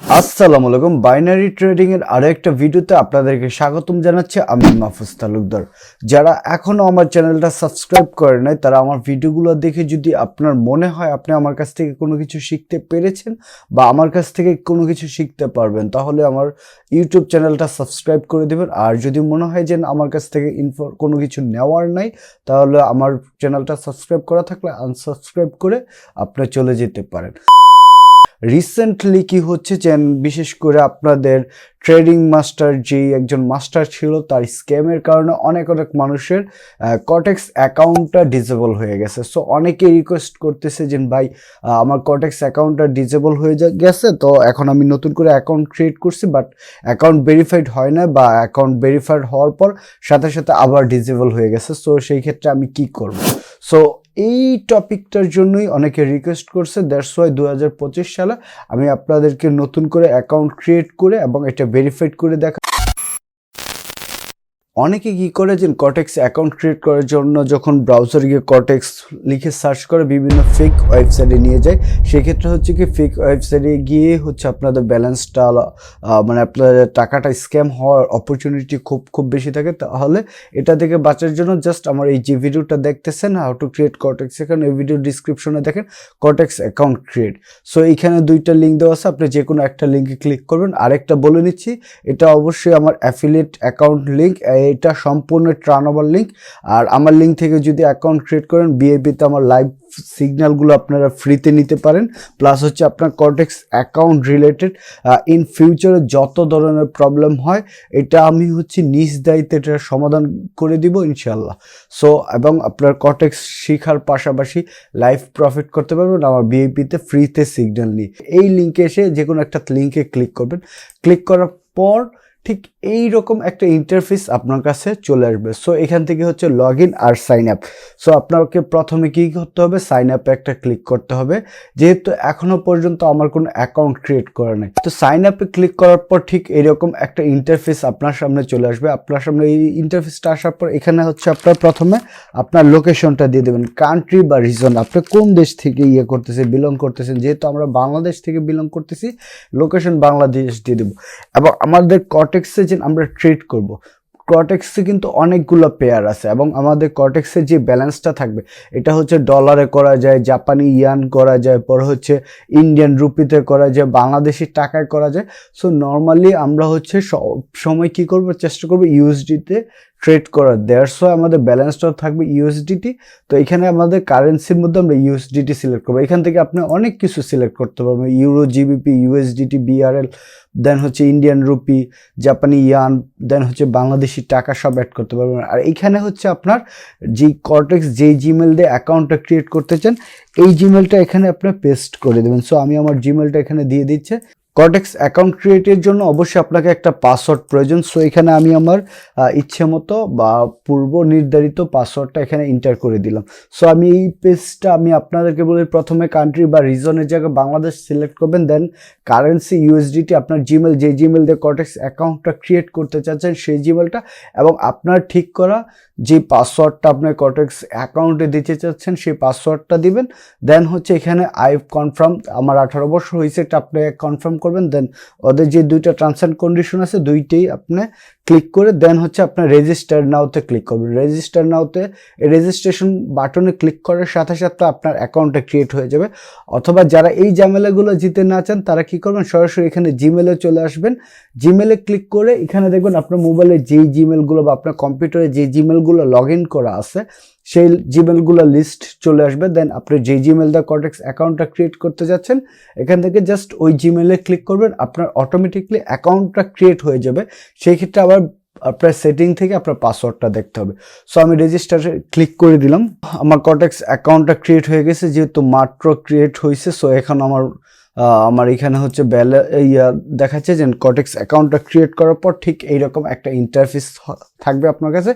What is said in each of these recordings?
আসসালামু আলাইকুম। Binary trading এর আরও একটা ভিডিওতে আপনাদেরকে স্বাগতম জানাচ্ছি। আমি মাহফুজ তালুকদার। যারা এখনও আমার চ্যানেলটা সাবস্ক্রাইব করে নাই, তারা আমার ভিডিওগুলো দেখে যদি আপনার মনে হয় আপনি আমার কাছ থেকে কোনো কিছু শিখতে পেরেছেন বা আমার কাছ থেকে কোনো কিছু শিখতে পারবেন, তাহলে আমার ইউটিউব চ্যানেলটা সাবস্ক্রাইব করে দেবেন। আর যদি মনে হয় যে আমার কাছ থেকে ইনফো কোনো কিছু নেওয়ার নাই, তাহলে আমার চ্যানেলটা সাবস্ক্রাইব করা থাকলে আনসাবস্ক্রাইব করে আপনি চলে যেতে পারেন। রিসেন্টলি কি হচ্ছে যে, বিশেষ করে আপনাদের ট্রেডিং মাস্টার যে একজন মাস্টার ছিল, তার স্ক্যামের কারণে অনেক অনেক মানুষের কটেক্স অ্যাকাউন্টটা ডিজেবল হয়ে গেছে। সো অনেকে রিকোয়েস্ট করতেছে যে, ভাই আমার কটেক্স অ্যাকাউন্টটা ডিজেবল হয়ে গেছে, তো এখন আমি নতুন করে অ্যাকাউন্ট ক্রিয়েট করছি বাট অ্যাকাউন্ট ভেরিফাইড হয় না বা অ্যাকাউন্ট ভেরিফাইড হওয়ার পর সাথে সাথে আবার ডিজেবল হয়ে গেছে। সো সেই ক্ষেত্রে আমি কি করব? সো এই টপিকটার জন্যই অনেকে রিকোয়েস্ট করছে দ্যাটস ওয়াই দু হাজার পঁচিশ সালে আমি আপনাদেরকে নতুন করে অ্যাকাউন্ট ক্রিয়েট করে এবং এটা ভেরিফাইড করে দেখা অনেকে কি করে যে কটেক্স অ্যাকাউন্ট ক্রিয়েট করার জন্য যখন ব্রাউজার গিয়ে কটেক্স লিখে সার্চ করে বিভিন্ন ফেক ওয়েবসাইটে নিয়ে যায়, সেক্ষেত্রে হচ্ছে কি ফেক ওয়েবসাইটে গিয়ে হচ্ছে আপনাদের ব্যালেন্সটা মানে আপনাদের টাকাটা স্ক্যাম হওয়ার অপরচুনিটি খুব খুব বেশি থাকে, তাহলে এটা থেকে বাঁচার জন্য জাস্ট আমার এই যে ভিডিওটা দেখতেছেন হাউ টু ক্রিয়েট কটেক্স এখানে এই ভিডিও ডিসক্রিপশনে দেখেন কটেক্স অ্যাকাউন্ট ক্রিয়েট সো এইখানে দুইটা লিঙ্ক দেওয়া আছে, আপনি যে কোনো একটা লিঙ্কে ক্লিক করবেন। আরেকটা বলে নিচ্ছি, এটা অবশ্যই আমার অ্যাফিলিয়েট অ্যাকাউন্ট লিঙ্ক এটা সম্পূর্ণ ট্রানওভার লিঙ্ক আর আমার লিঙ্ক থেকে যদি অ্যাকাউন্ট ক্রিয়েট করেন বিএপিতে আমার লাইভ সিগন্যালগুলো আপনারা ফ্রিতে নিতে পারেন। প্লাস হচ্ছে আপনার কটেক্স অ্যাকাউন্ট রিলেটেড ইন ফিউচারে যত ধরনের প্রবলেম হয়, এটা আমি হচ্ছে নিজ দায়িত্বে এটা সমাধান করে দিব ইনশাল্লাহ সো এবং আপনার কটেক্স শেখার পাশাপাশি লাইফ প্রফিট করতে পারবেন, আমার বিএপিতে ফ্রিতে সিগন্যাল নিয়ে। এই লিঙ্কে এসে যে কোনো একটা লিঙ্কে ক্লিক করবেন। ক্লিক করার পর ঠিক এই রকম একটা ইন্টারফেস আপনার কাছে চলে আসবে। সো এখান থেকে হচ্ছে লগ আর সাইন আপ সো আপনাকে প্রথমে কী করতে হবে? সাইন আপে একটা ক্লিক করতে হবে। যেহেতু এখনও পর্যন্ত আমার কোনো অ্যাকাউন্ট ক্রিয়েট করা নেই। তো সাইন আপে ক্লিক করার পর ঠিক এরকম একটা ইন্টারফেস আপনার সামনে চলে আসবে। আপনার সামনে এই ইন্টারফেসটা আসার পর এখানে হচ্ছে আপনার প্রথমে আপনার লোকেশনটা দিয়ে দেবেন। কান্ট্রি বা রিজন আপনি কোন দেশ থেকে ইয়ে করতেছেন বিলং করতেছেন? যেহেতু আমরা বাংলাদেশ থেকে বিলং করতেছি লোকেশন বাংলাদেশ দিয়ে দেবো। এবং আমাদের কটেক্সে যে আমরা ট্রিট করব। কর্টেক্সে কিন্তু অনেকগুলো পেয়ার আছে এবং আমাদের কর্টেক্সের যে ব্যালেন্সটা থাকবে, এটা হচ্ছে ডলারে করা যায় জাপানি ইয়ান করা যায়, পর হচ্ছে ইন্ডিয়ান রুপিতে করা যায় বাংলাদেশি টাকায় করা যায়। সো নর্মালি আমরা হচ্ছে সব সময় কী করব, চেষ্টা করব ইউএসডিতে ট্রেড করার। দেড়শ আমাদের ব্যালেন্সটা থাকবে ইউএসডিটি তো এখানে আমাদের কারেন্সির মধ্যে আমরা ইউএসডিটি সিলেক্ট করব। এখান থেকে আপনি অনেক কিছু সিলেক্ট করতে পারবেন। Euro GBP USDT BRL then হচ্ছে ইন্ডিয়ান রুপি জাপানি ইয়ান দেন হচ্ছে বাংলাদেশি টাকা সব অ্যাড করতে পারবেন। আর এইখানে হচ্ছে আপনার যে কর্টেক্স যেই জিমেল দিয়ে অ্যাকাউন্টটা ক্রিয়েট করতে চান, এই জিমেলটা এখানে আপনার পেস্ট করে দেবেন। সো আমি আমার জিমেলটা এখানে দিয়ে দিচ্ছে। কর্টেক্স অ্যাকাউন্ট ক্রিয়েটের জন্য অবশ্যই আপনাকে একটা পাসওয়ার্ড প্রয়োজন। সো এখানে আমি আমার ইচ্ছে মতো বা পূর্ব নির্ধারিত পাসওয়ার্ডটা এখানে এন্টার করে দিলাম। সো আমি এই পেজটা আমি আপনাদেরকে বলি, প্রথমে কান্ট্রি বা রিজনের জায়গায় বাংলাদেশ সিলেক্ট করবেন দেন কারেন্সি ইউএসডিটি আপনার জিমেল যে জিমেল দিয়ে কটেক্স অ্যাকাউন্টটা ক্রিয়েট করতে চাচ্ছেন, সেই জিমেলটা এবং আপনার ঠিক করা যে পাসওয়ার্ডটা আপনার কটেক্স অ্যাকাউন্টে দিতে চাচ্ছেন, সেই পাসওয়ার্ডটা দিবেন। দেন হচ্ছে এখানে আই কনফার্ম আমার আঠারো বছর হয়েছে, এটা আপনি কনফার্ম করবেন দেন ওদের যে দুইটা টার্মস অ্যান্ড কন্ডিশন আছে, দুইটাই আপনি ক্লিক করে দেন হচ্ছে আপনার রেজিস্টার নাওতে ক্লিক করবেন। রেজিস্টার নাওতে রেজিস্ট্রেশন বাটনে ক্লিক করার সাথে সাথে আপনার অ্যাকাউন্টটা ক্রিয়েট হয়ে যাবে। অথবা যারা এই ঝামেলাগুলো জিতে না চান, তারা কি করবেন, সরাসরি এখানে জিমেলে চলে আসবেন। জিমেলে ক্লিক করে, এখানে দেখবেন আপনার মোবাইলে যেই জিমেলগুলো বা আপনার কম্পিউটারে যে জিমেলগুলো লগ ইন করা আছে সেই জিমেলগুলো লিস্ট চলে আসবে দেন আপনি যে জিমেল দা কটেক্স অ্যাকাউন্টটা ক্রিয়েট করতে যাচ্ছেন, এখান থেকে জাস্ট ওই জিমেলে ক্লিক করবেন, আপনার অটোমেটিকলি অ্যাকাউন্টটা ক্রিয়েট হয়ে যাবে। সেই ক্ষেত্রে আবার আপনার সেটিং থেকে আপনার পাসওয়ার্ডটা দেখতে হবে। সো আমি রেজিস্টারে ক্লিক করে দিলাম। আমার কটেক্স অ্যাকাউন্টটা ক্রিয়েট হয়ে গেছে, যেহেতু মাত্র ক্রিয়েট হয়েছে সো এখন আমার আমার এখানে হচ্ছে ব্যালে ইয়া দেখাচ্ছে যে কটেক্স অ্যাকাউন্টটা ক্রিয়েট করার পর ঠিক এইরকম একটা ইন্টারফেস থাকবে আপনার কাছে।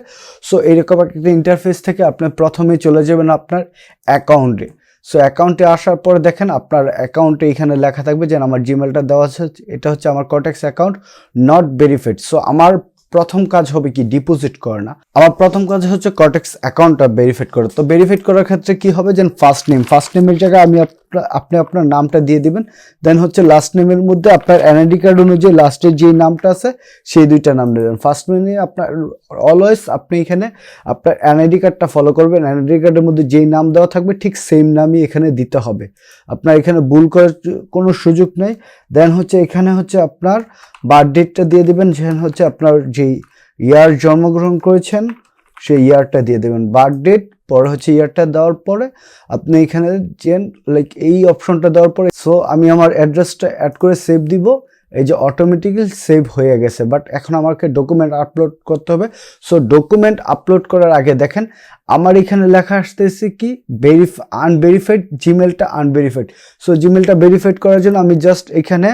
সো এইরকম একটা ইন্টারফেস থেকে আপনি প্রথমে চলে যাবেন আপনার অ্যাকাউন্টে সো অ্যাকাউন্টে আসার পর দেখেন আপনার অ্যাকাউন্টে এখানে লেখা থাকবে যে আমার জিমেলটা দেওয়া আছে, এটা হচ্ছে আমার Quotex account not verified so আমার প্রথম কাজ হবে কি? ডিপোজিট করে না। আমার প্রথম কাজ হচ্ছে কটেক্স অ্যাকাউন্টটা ভেরিফাইড করা। তো ভেরিফাইড করার ক্ষেত্রে কি হবে? যেন ফার্স্ট নেম ফার্স্ট নেমের জায়গায় আমি আপনি আপনার নামটা দিয়ে দিবেন। দেন হচ্ছে লাস্ট নেমের মধ্যে আপনার এনআইডি কার্ড অনুযায়ী লাস্টের যে নামটা আছে, সেই দুইটা নাম দেবেন। ফার্স্ট নেমে আপনার অলওয়েজ আপনি এখানে আপনার এনআইডি কার্ডটা ফলো করবেন। এনআইডি কার্ডের মধ্যে যেই নাম দেওয়া থাকবে, ঠিক সেম নামই এখানে দিতে হবে। আপনার এখানে ভুল করার কোনো সুযোগ নেই। দেন হচ্ছে এখানে হচ্ছে আপনার বার্থ ডেটটা দিয়ে দেবেন। যেখানে হচ্ছে আপনার যেই ইয়ার জন্মগ্রহণ করেছেন, সেই ইয়ারটা দিয়ে দেবেন। বার্থ ডেট পরে হচ্ছে ইয়ারটা দেওয়ার পরে আপনি এখানে যেন লাইক এই অপশনটা দেওয়ার পরে সো আমি আমার অ্যাড্রেসটা অ্যাড করে সেভ দিব, এই যে অটোমেটিক্যালি সেভ হয়ে গেছে। বাট এখন আমাকে ডকুমেন্ট আপলোড করতে হবে। সো ডকুমেন্ট আপলোড করার আগে দেখেন, আমার এখানে লেখা আসতেছে কি ভেরিফ আনভেরিফাইড জিমেলটা আনভেরিফাইড সো জিমেলটা ভেরিফাইড করার জন্য আমি জাস্ট এখানে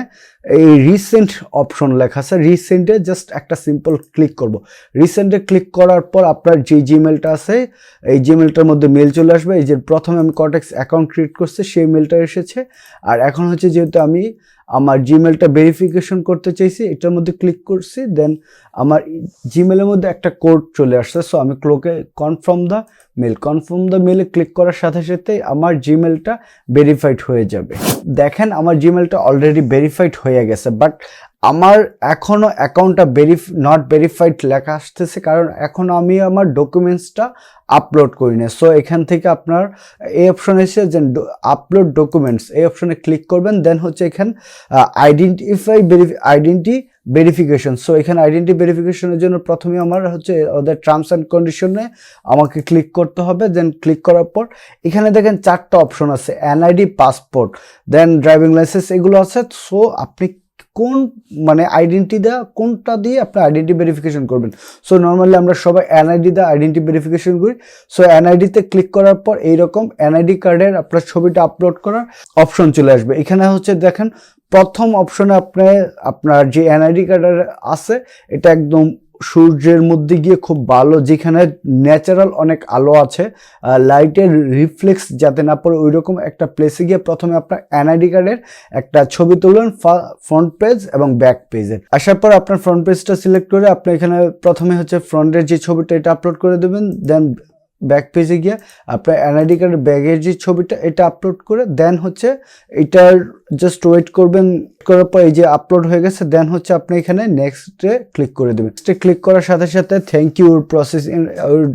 এই রিসেন্ট অপশন লেখা আছে। রিসেন্টে জাস্ট একটা সিম্পল ক্লিক করব। রিসেন্টে ক্লিক করার পর আপনার যে জিমেলটা আছে, এই জিমেলটার মধ্যে মেল চলে আসবে। এই যে প্রথমে আমি কটেক্স অ্যাকাউন্ট ক্রিয়েট করছি, সেই মেলটা এসেছে। আর এখন হচ্ছে যেহেতু আমি আমার জিমেলটা ভেরিফিকেশন করতে চাইছি, এটার মধ্যে ক্লিক করছি দেন আমার জিমেলের মধ্যে একটা কোড চলে আসছে। সো আমি ক্লোকে confirm the mail confirm the মেলে ক্লিক করার সাথে সাথে আমার জিমেলটা ভেরিফাইড হয়ে যাবে। দেখেন আমার জিমেলটা অলরেডি ভেরিফাইড হয়ে গেছে বাট আমার এখনও অ্যাকাউন্টটা ভেরিফ নট ভেরিফাইড লেখা আসতেছে, কারণ এখনও আমি আমার ডকুমেন্টসটা আপলোড করি না সো এখান থেকে আপনার এই অপশন এসে যে আপলোড ডকুমেন্টস এই অপশনে ক্লিক করবেন দেন হচ্ছে এখানে আইডেন্টিফাই আইডেন্টি ভেরিফিকেশন সো এখানে আইডেন্টি ভেরিফিকেশনের জন্য প্রথমে আমার হচ্ছে ওদের টার্মস অ্যান্ড কন্ডিশনে আমাকে ক্লিক করতে হবে দেন ক্লিক করার পর এখানে দেখেন চারটা অপশন আছে NID passport then driving license এগুলো আছে। সো আপনি কোন মানে আইডেন্টি দেওয়া কোনটা দিয়ে আপনি আইডেন্টি ভেরিফিকেশন করবেন? সো নর্মালি আমরা সবাই এনআইডি দিয়ে আইডেন্টি ভেরিফিকেশন করি। সো এনআইডিতে ক্লিক করার পর এইরকম এনআইডি কার্ডের আপনার ছবিটা আপলোড করার অপশন চলে আসবে। এখানে হচ্ছে দেখেন প্রথম অপশনে আপনি আপনার যে এনআইডি কার্ডের আছে, এটা একদম সূর্যের মধ্যে গিয়ে খুব ভালো, যেখানে ন্যাচারাল অনেক আলো আছে লাইটের রিফ্লেক্স যাতে না পড়ে ওই রকম একটা প্লেসে গিয়ে প্রথমে আপনার এনআইডি কার্ডের একটা ছবি তুলবেন ফ্রন্ট পেজ এবং ব্যাক পেজের আসার পর আপনার ফ্রন্ট পেজটা সিলেক্ট করে আপনি এখানে প্রথমে হচ্ছে ফ্রন্টের যে ছবিটা, এটা আপলোড করে দেবেন দেন ব্যাক পেজে গিয়ে আপনার এনআইডি কার্ডের ব্যাগের যে ছবিটা এটা আপলোড করে দেন হচ্ছে এটার জাস্ট ওয়েট করবেন, করার পর এই যে আপলোড হয়ে গেছে দেন হচ্ছে আপনি এখানে নেক্সটে ক্লিক করে দেবেন। নেক্সটে ক্লিক করার সাথে সাথে thank your processing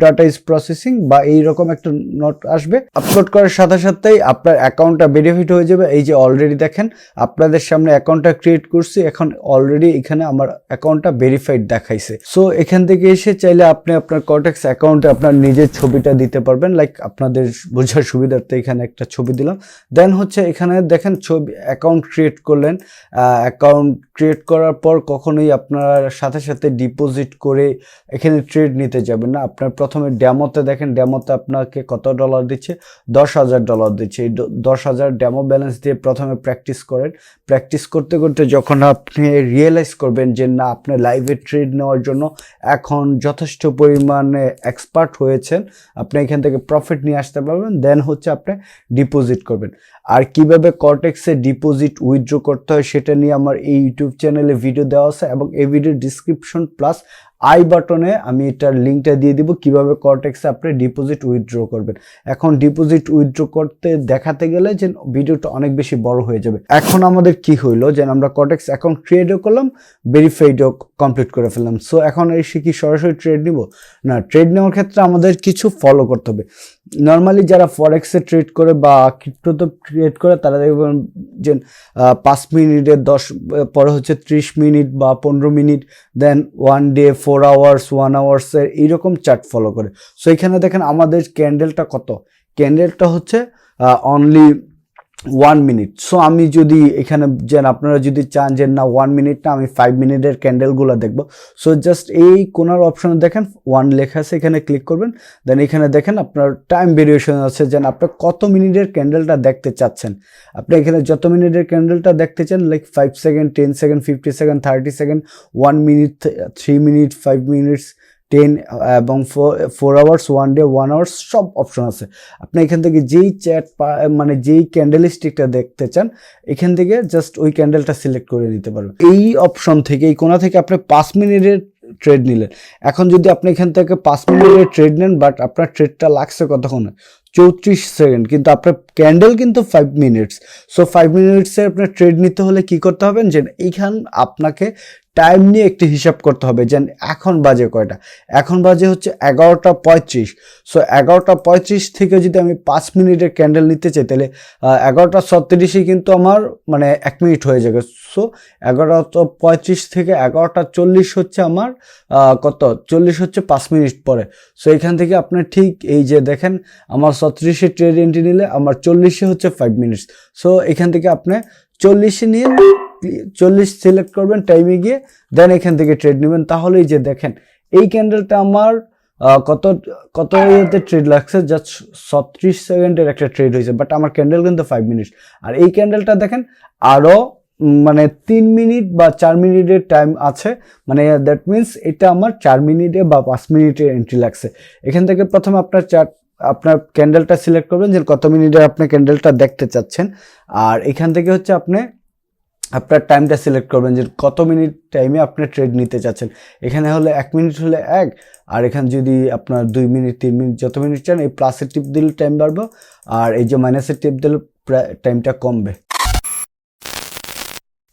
data is processing বা এইরকম একটা নোট আসবে। আপলোড করার সাথে সাথেই আপনার অ্যাকাউন্টটা বেনিফিট হয়ে যাবে। এই যে অলরেডি দেখেন, আপনাদের সামনে অ্যাকাউন্টটা ক্রিয়েট করছি, এখন অলরেডি এখানে আমার অ্যাকাউন্টটা ভেরিফাইড দেখাইছে। সো এখান থেকে এসে চাইলে আপনি আপনার কটেক্স অ্যাকাউন্টে আপনার নিজের ছবিটা দিতে পারবেন লাইক আপনাদের বোঝার সুবিধার্থে এখানে একটা ছবি দিলাম। দেন হচ্ছে এখানে দেখেন ছবি অ্যাকাউন্ট ক্রিয়েট করলেন। অ্যাকাউন্ট ক্রিয়েট করার পর কখনোই আপনার সাথে সাথে ডিপোজিট করে এখানে ট্রেড নিতে যাবেন না। আপনার প্রথমে ড্যামোতে দেখেন ড্যামোতে আপনাকে কত ডলার দিচ্ছে? দশ হাজার ডলার দিচ্ছে। এই দশ হাজার ড্যামো ব্যালেন্স দিয়ে প্রথমে প্র্যাকটিস করেন। প্র্যাকটিস করতে করতে যখন আপনি রিয়েলাইজ করবেন যে না আপনি লাইভে ট্রেড নেওয়ার জন্য এখন যথেষ্ট পরিমাণে এক্সপার্ট হয়েছেন আপনি এখান থেকে প্রফিট নিয়ে আসতে পারবেন দেন হচ্ছে আপনি ডিপোজিট করবেন। আর কীভাবে কর্টেক্সে ডিপোজিট উইথড্র করতে হয় সেটা নিয়ে আমার এই ইউটিউব চ্যানেলে ভিডিও দেওয়া আছে এবং এই ভিডিও ডিসক্রিপশন প্লাস আই বাটনে আমি এটার লিঙ্কটা দিয়ে দিব, কীভাবে কর্টেক্সে আপনি ডিপোজিট উইথড্র করবেন। এখন ডিপোজিট উইথড্র করতে দেখাতে গেলে যে ভিডিওটা অনেক বেশি বড় হয়ে যাবে। এখন আমাদের কি হইল, যে আমরা কর্টেক্স অ্যাকাউন্ট ক্রিয়েটও করলাম ভেরিফাইডও কমপ্লিট করে ফেললাম। সো এখন এসে কি সরাসরি ট্রেড নিব? না ট্রেড নেওয়ার ক্ষেত্রে আমাদের কিছু ফলো করতে হবে। নর্মালি যারা ফরেক্সে ট্রেড করে বা ক্রিপ্টোতে ট্রেড করে, তারা দেখবেন যে পাঁচ মিনিটের দশ, পরে হচ্ছে ত্রিশ মিনিট বা পনেরো minute then one day four hours one আওয়ার্সের এইরকম চার্ট ফলো করে। সো এখানে দেখেন আমাদের ক্যান্ডেলটা কত? ক্যান্ডেলটা হচ্ছে অনলি ওয়ান মিনিট সো আমি যদি এখানে যে আপনারা যদি চান যে, না ওয়ান মিনিট না, আমি ফাইভ মিনিটের ক্যান্ডেলগুলো দেখব। সো জাস্ট এই কোনার অপশানে দেখেন ওয়ান লেখা আছে, এখানে ক্লিক করবেন। দেন এখানে দেখেন, আপনার টাইম ভেরিয়েশন আছে, যেন আপনি কত মিনিটের ক্যান্ডেলটা দেখতে চাচ্ছেন। আপনি এখানে যত মিনিটের ক্যান্ডেলটা দেখতে চান like five second ten second fifty second thirty second one minute three minute five minutes ten এবং four hours one day one hours সব অপশন আছে। আপনি এখান থেকে যেই চ্যাট মানে যেই ক্যান্ডেল স্টিকটা দেখতে চান, এখান থেকে জাস্ট ওই ক্যান্ডেলটা সিলেক্ট করে নিতে পারবেন। এই অপশন থেকে, এই কোনা থেকে আপনি পাঁচ মিনিটের ট্রেড নিলেন। এখন যদি আপনি এখান থেকে পাঁচ মিনিটের ট্রেড নেন বাট আপনার ট্রেডটা লাগছে কতক্ষণে? চৌত্রিশ সেকেন্ড কিন্তু আপনার ক্যান্ডেল কিন্তু ফাইভ মিনিটস সো ফাইভ মিনিটসে আপনার ট্রেড নিতে হলে কি করতে হবে? যে এইখান আপনাকে টাইম নিয়ে একটি হিসাব করতে হবে যে এখন বাজে কয়টা? এখন বাজে হচ্ছে এগারোটা পঁয়ত্রিশ। সো এগারোটা পঁয়ত্রিশ থেকে যদি আমি পাঁচ মিনিটের ক্যান্ডেল নিতে চাই, তাহলে এগারোটা ছত্রিশে কিন্তু আমার মানে এক মিনিট হয়ে যাবে। সো এগারোটা পঁয়ত্রিশ থেকে এগারোটা চল্লিশ হচ্ছে আমার কত? চল্লিশ হচ্ছে পাঁচ মিনিট পরে। সো এখান থেকে আপনি ঠিক এই যে দেখেন, আমার ছত্রিশে ট্রেড এন্ট্রি নিলে আমার চল্লিশে হচ্ছে ফাইভ মিনিটস সো এখান থেকে আপনি চল্লিশে নিয়ে চল্লিশ সিলেক্ট করবেন টাইমে গিয়ে দেন এখান থেকে ট্রেড নেবেন। তাহলেই যে দেখেন, এই ক্যান্ডেলটা আমার কত কত ইয়েতে ট্রেড লাগছে? জাস্ট ছত্রিশ সেকেন্ডের একটা ট্রেড হয়েছে বাট আমার ক্যান্ডেল কিন্তু ফাইভ মিনিট আর এই ক্যান্ডেলটা দেখেন আরও মানে তিন মিনিট বা চার মিনিটের টাইম আছে। মানে দ্যাট মিন্স এটা আমার চার মিনিটে বা পাঁচ মিনিটের এন্ট্রি লাগছে। এখান থেকে প্রথমে আপনার চার আপনার ক্যান্ডেলটা সিলেক্ট করবেন যে কত মিনিটের আপনি ক্যান্ডেলটা দেখতে চাচ্ছেন। আর এখান থেকে হচ্ছে আপনি আপনার টাইমটা সিলেক্ট করবেন যে কত মিনিট টাইমে আপনি ট্রেড নিতে চাচ্ছেন। এখানে হলে এক মিনিট হলে এক, আর এখানে যদি আপনার দুই মিনিট তিন মিনিট যত মিনিট চান, এই প্লাসের টিপ দিলে টাইম বাড়বে, আর এই যে মাইনাসের টিপ দিলে টাইমটা কমবে।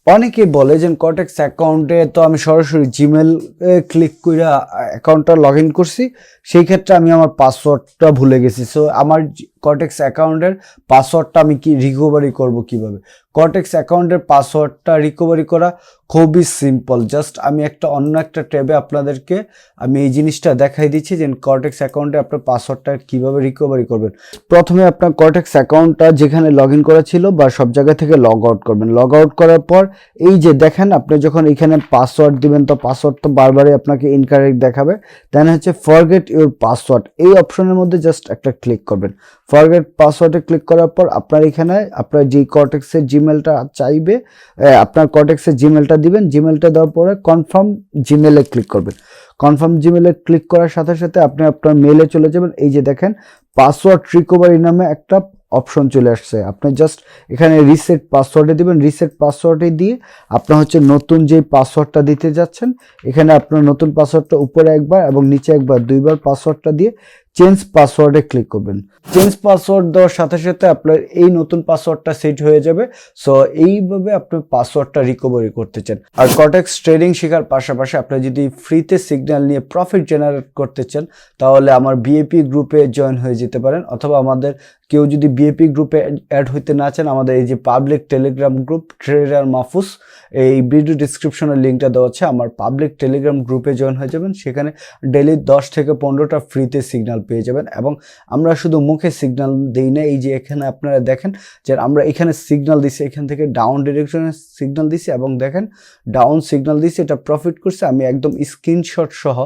অনেকে বলে যে কটেক্স অ্যাকাউন্টে তো আমি সরাসরি জিমেল ক্লিক করে অ্যাকাউন্টটা লগ ইন করছি। সেই ক্ষেত্রে আমি আমার পাসওয়ার্ডটা ভুলে গেছি। সো আমার কটেক্স অ্যাকাউন্টের পাসওয়ার্ডটা আমি কি রিকভারি করব কীভাবে? কটেক্স অ্যাকাউন্টের পাসওয়ার্ডটা রিকভারি করা খুবই সিম্পল জাস্ট আমি একটা, অন্য একটা ট্যাবে আপনাদেরকে আমি এই জিনিসটা দেখাই দিচ্ছি যে কটেক্স অ্যাকাউন্টে আপনার পাসওয়ার্ডটা কীভাবে রিকভারি করবেন। প্রথমে আপনার কটেক্স অ্যাকাউন্টটা যেখানে লগ ইন করা ছিল বা সব জায়গা থেকে লগ আউট করবেন। লগ আউট করার পর এই যে দেখেন, আপনি যখন এখানে পাসওয়ার্ড দিবেন, তো পাসওয়ার্ড তো বারবারই আপনাকে ইনকারেক্ট দেখাবে। দেন হচ্ছে ফরগেট ইউর পাসওয়ার্ড এই অপশনের মধ্যে জাস্ট একটা ক্লিক করবেন। ফরগেট পাসওয়ার্ডে ক্লিক করার পর আপনার এখানে আপনার যেই কটেক্সের জিমেলটা চাইবে আপনার কটেক্সের জিমেলটা দিবেন। জিমেলটা দেওয়ার পরে কনফার্ম জিমেলে ক্লিক করবেন। কনফার্ম জিমেলে ক্লিক করার সাথে সাথে আপনি আপনার মেলে চলে যাবেন। এই যে দেখেন পাসওয়ার্ড রিকভারি নামে একটা অপশন চলে আসছে। আপনি জাস্ট এখানে রিসেট পাসওয়ার্ডে দিবেন। রিসেট পাসওয়ার্ডে দিয়ে আপনার হচ্ছে নতুন যে পাসওয়ার্ডটা দিতে যাচ্ছেন, এখানে আপনার নতুন পাসওয়ার্ডটা উপরে একবার এবং নিচে একবার, দুইবার পাসওয়ার্ডটা দিয়ে চেঞ্জ পাসওয়ার্ডে ক্লিক করবেন। চেঞ্জ পাসওয়ার্ড দেওয়ার সাথে সাথে আপনার এই নতুন পাসওয়ার্ডটা সেট হয়ে যাবে। সো এইভাবে আপনি পাসওয়ার্ডটা রিকভারি করতে চান। আর কটেক্স ট্রেডিং শেখার পাশাপাশি আপনি যদি ফ্রিতে সিগন্যাল নিয়ে প্রফিট জেনারেট করতে চান, তাহলে আমার বিএপি গ্রুপে জয়েন হয়ে যেতে পারেন। অথবা আমাদের কেউ যদি বিএপি গ্রুপে অ্যাড হইতে না চান, আমাদের এই যে public Telegram group trader Mahfuz এই ভিডিও ডিসক্রিপশনের লিঙ্কটা দেওয়া আছে। আমার পাবলিক টেলিগ্রাম গ্রুপে জয়েন হয়ে যাবেন। সেখানে ডেলি দশ থেকে পনেরোটা ফ্রিতে সিগন্যাল পেয়ে যাবেন এবং আমরা শুধু মুখে সিগন্যাল দিই না, এই যে এখানে আপনারা দেখেন যে আমরা এখানে সিগন্যাল দিছি, এখান থেকে ডাউন ডিরেকশনে সিগন্যাল দিছি এবং দেখেন ডাউন সিগন্যাল দিছি, এটা প্রফিট করছে। আমি একদম স্ক্রিনশট সহ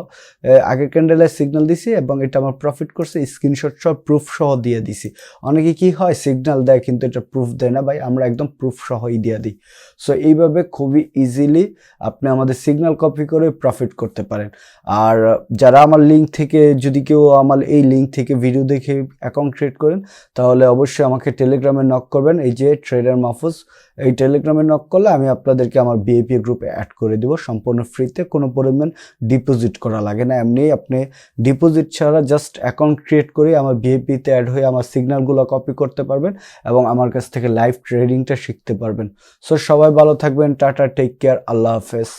আগের ক্যান্ডেলে সিগন্যাল দিছি এবং এটা আমার প্রফিট করছে স্ক্রিনশট সহ প্রুফ সহ দিয়ে দিছি। অনেকে কি হয় সিগন্যাল দেয় কিন্তু এটা প্রুফ দেয় না ভাই, আমরা একদম প্রুফ সহই দিয়ে দিই। সো এইভাবে খুবই ইজিলি আপনি আমাদের সিগন্যাল কপি করে প্রফিট করতে পারেন। আর যারা আমার লিঙ্ক থেকে যদি কেউ আমার এই লিঙ্ক থেকে ভিডিও দেখে অ্যাকাউন্ট ক্রিয়েট করেন, তাহলে অবশ্যই আমাকে টেলিগ্রামে নক করবেন, এই যে ট্রেডার মাহফুজ এই টেলিগ্রামে নক করলে আমি আপনাদেরকে আমার বিএপি গ্রুপে অ্যাড করে দেবো, সম্পূর্ণ ফ্রিতে কোনো পরিমাণ ডিপোজিট করা লাগে না, এমনি আপনি ডিপোজিট ছাড়া জাস্ট অ্যাকাউন্ট ক্রিয়েট করে আমার বিএপিতে অ্যাড হয়ে আমার সিগন্যালগুলো কপি করতে পারবেন এবং আমার কাছ থেকে লাইভ ট্রেডিংটা শিখতে পারবেন। সো সবাই ভালো থাকবেন, টাটা টেক কেয়ার আল্লাহ হাফেজ।